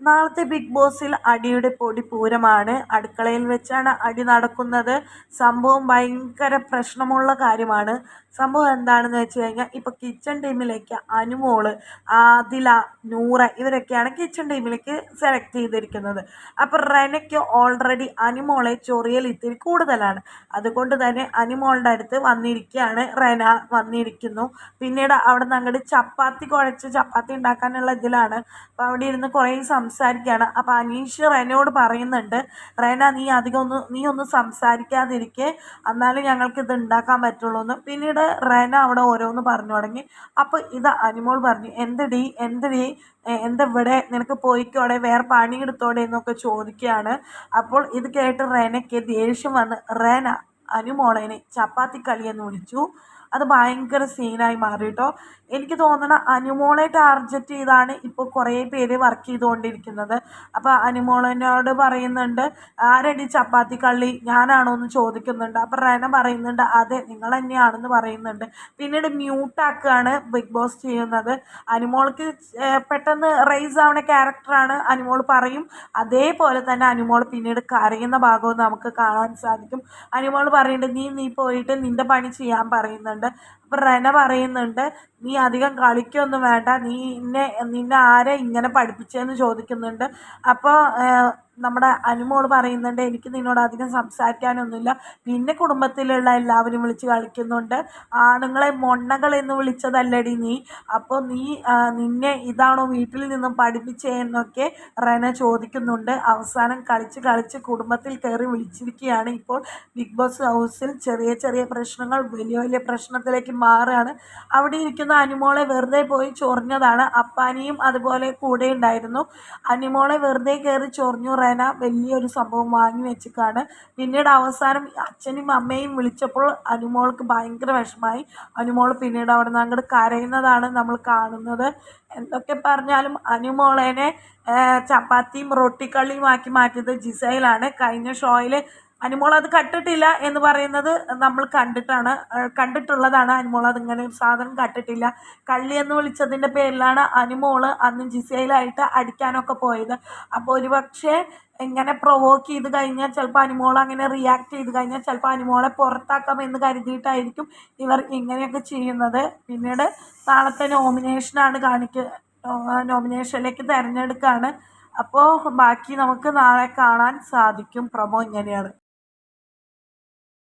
നാളത്തെ ബിഗ് ബോസിൽ അടിയുടെ പൊടി പൂരമാണ്. അടുക്കളയിൽ വെച്ചാണ് അടി നടക്കുന്നത്. സംഭവം ഭയങ്കര പ്രശ്നമുള്ള കാര്യമാണ്. സംഭവം എന്താണെന്ന് വെച്ച് കഴിഞ്ഞാൽ ഇപ്പോൾ കിച്ചൺ ടീമിലേക്ക് അനുമോൾ ആദില നൂറ ഇവരൊക്കെയാണ് കിച്ചൺ ടീമിലേക്ക് സെലക്ട് ചെയ്തിരിക്കുന്നത്. അപ്പോൾ റെനയ്ക്ക് ഓൾറെഡി അനുമോളെ ചൊറിയൽ ഇത്തിരി കൂടുതലാണ്. അതുകൊണ്ട് തന്നെ അനുമോളുടെ അടുത്ത് വന്നിരിക്കുകയാണ്. റെന വന്നിരിക്കുന്നു. പിന്നീട് അവിടെ നിന്ന് അങ്ങോട്ട് ചപ്പാത്തി കുഴച്ച് ചപ്പാത്തി ഉണ്ടാക്കാനുള്ള ഇതിലാണ്. അപ്പോൾ അവിടെ ഇരുന്ന് കുറേ സംസാരിക്കുകയാണ്. അപ്പോൾ അനീഷ് റെനയോട് പറയുന്നുണ്ട് റെന നീ അധികം ഒന്ന് നീ ഒന്ന് സംസാരിക്കാതിരിക്കെ. എന്നാലും ഞങ്ങൾക്ക് ഇത് ഉണ്ടാക്കാൻ പറ്റുള്ളൂ എന്ന്. പിന്നീട് റെന അവിടെ ഓരോന്ന് പറഞ്ഞു തുടങ്ങി. അപ്പോൾ ഇത് അനിമോൾ പറഞ്ഞു എന്തടി എന്തടി എന്തെവിടെ? നിനക്ക് പോയിക്കോടെ വേറെ പണിയെടുത്തോടെ എന്നൊക്കെ ചോദിക്കുകയാണ്. അപ്പോൾ ഇത് കേട്ട് റെനയ്ക്ക് ദേഷ്യം വന്ന് റെന അനുമോളേനെ ചപ്പാത്തി കളി എന്ന് വിളിച്ചു. അത് ഭയങ്കര സീനായി മാറി കേട്ടോ എനിക്ക് തോന്നണ അനുമോളെ ടാർജറ്റ് ചെയ്താണ് ഇപ്പോൾ കുറേ പേര് വർക്ക് ചെയ്തുകൊണ്ടിരിക്കുന്നത്. അപ്പോൾ അനുമോളിനോട് പറയുന്നുണ്ട് ആരടി ചപ്പാത്തി കള്ളി? ഞാനാണോ എന്ന് ചോദിക്കുന്നുണ്ട്. അപ്പോൾ റേന പറയുന്നുണ്ട് അതെ നിങ്ങൾ തന്നെയാണെന്ന് പറയുന്നുണ്ട്. പിന്നീട് മ്യൂട്ടാക്കുകയാണ് ബിഗ് ബോസ് ചെയ്യുന്നത്. അനുമോൾക്ക് പെട്ടെന്ന് റൈസ് ആവുന്ന ക്യാരക്ടറാണ് അനുമോൾ പറയും. അതേപോലെ തന്നെ അനുമോൾ പിന്നീട് കരയുന്ന ഭാഗവും നമുക്ക് കാണാൻ സാധിക്കും. അനുമോൾ പറയുന്നുണ്ട് നീ നീ പോയിട്ട് നിന്റെ പണി ചെയ്യാൻ പറയുന്നുണ്ട്. അപ്പോൾ റെന പറയുന്നുണ്ട് നീ അധികം കളിക്കൊന്നും വേണ്ട. നീ ഇന്നെ നിന്നെ ആരെ ഇങ്ങനെ പഠിപ്പിച്ചതെന്ന് ചോദിക്കുന്നുണ്ട്. അപ്പോൾ നമ്മുടെ അനുമോൾ പറയുന്നുണ്ട് എനിക്ക് നിന്നോട് അധികം സംസാരിക്കാനൊന്നുമില്ല. പിന്നെ കുടുംബത്തിലുള്ള എല്ലാവരും വിളിച്ച് കളിക്കുന്നുണ്ട്. ആണുങ്ങളെ മൊണ്ണകൾ എന്ന് വിളിച്ചതല്ലടി നീ. അപ്പോൾ നീ നിന്നെ ഇതാണോ വീട്ടിൽ നിന്നും പഠിപ്പിച്ചതെന്നൊക്കെ റെന ചോദിക്കുന്നുണ്ട്. അവസാനം കളിച്ച് കളിച്ച് കുടുംബത്തിൽ കയറി വിളിച്ചിരിക്കുകയാണ്. ഇപ്പോൾ ബിഗ് ബോസ് ഹൗസിൽ ചെറിയ ചെറിയ പ്രശ്നങ്ങൾ വലിയ വലിയ പ്രശ്നത്തിലേക്ക് മാറുകയാണ്. അവിടെ ഇരിക്കുന്ന അനുമോളെ വെറുതെ പോയി ചൊറിഞ്ഞതാണ്. അപ്പാനിയും അതുപോലെ കൂടെ ഉണ്ടായിരുന്നു. അനുമോളെ വെറുതെ കയറി ചൊറിഞ്ഞു. റെന വലിയൊരു സംഭവം വാങ്ങി വെച്ചിട്ടാണ് പിന്നീട് അവസാനം അച്ഛനും അമ്മയും വിളിച്ചപ്പോൾ അനുമോൾക്ക് ഭയങ്കര വിഷമായി അനുമോൾ പിന്നീട് അവിടെ നിന്ന് അങ്ങോട്ട് കരയുന്നതാണ് നമ്മൾ കാണുന്നത്. എന്തൊക്കെ പറഞ്ഞാലും അനുമോളേനെ ചപ്പാത്തിയും റൊട്ടിക്കള്ളിയും ആക്കി മാറ്റിയത് ജിസയിലാണ് കഴിഞ്ഞ ഷോയിൽ അനുമോൾ അത് കട്ടിട്ടില്ല എന്ന് പറയുന്നത് നമ്മൾ കണ്ടിട്ടാണ് കണ്ടിട്ടുള്ളതാണ് അനുമോൾ. അതിങ്ങനെ ഒരു സാധനം കട്ടിട്ടില്ല കള്ളി എന്ന് വിളിച്ചതിന്റെ പേരിലാണ് അനുമോൾ അന്ന് ജിസയിലായിട്ട് അടിക്കാനൊക്കെ പോയത്. അപ്പോൾ ഒരുപക്ഷെ ഇങ്ങനെ പ്രൊവോക്ക് ചെയ്ത് കഴിഞ്ഞാൽ ചിലപ്പോൾ അനുമോൾ അങ്ങനെ റിയാക്ട് ചെയ്ത് കഴിഞ്ഞാൽ ചിലപ്പോൾ അനുമോളെ പുറത്താക്കാം എന്ന് കരുതിയിട്ടായിരിക്കും ഇവർ ഇങ്ങനെയൊക്കെ ചെയ്യുന്നത്. പിന്നീട് നാളത്തെ നോമിനേഷനാണ് കാണിക്ക നോമിനേഷനിലേക്ക് തിരഞ്ഞെടുക്കുകയാണ് അപ്പോൾ ബാക്കി നമുക്ക് നാളെ കാണാൻ സാധിക്കും. പ്രമോ ഇങ്ങനെയാണ്.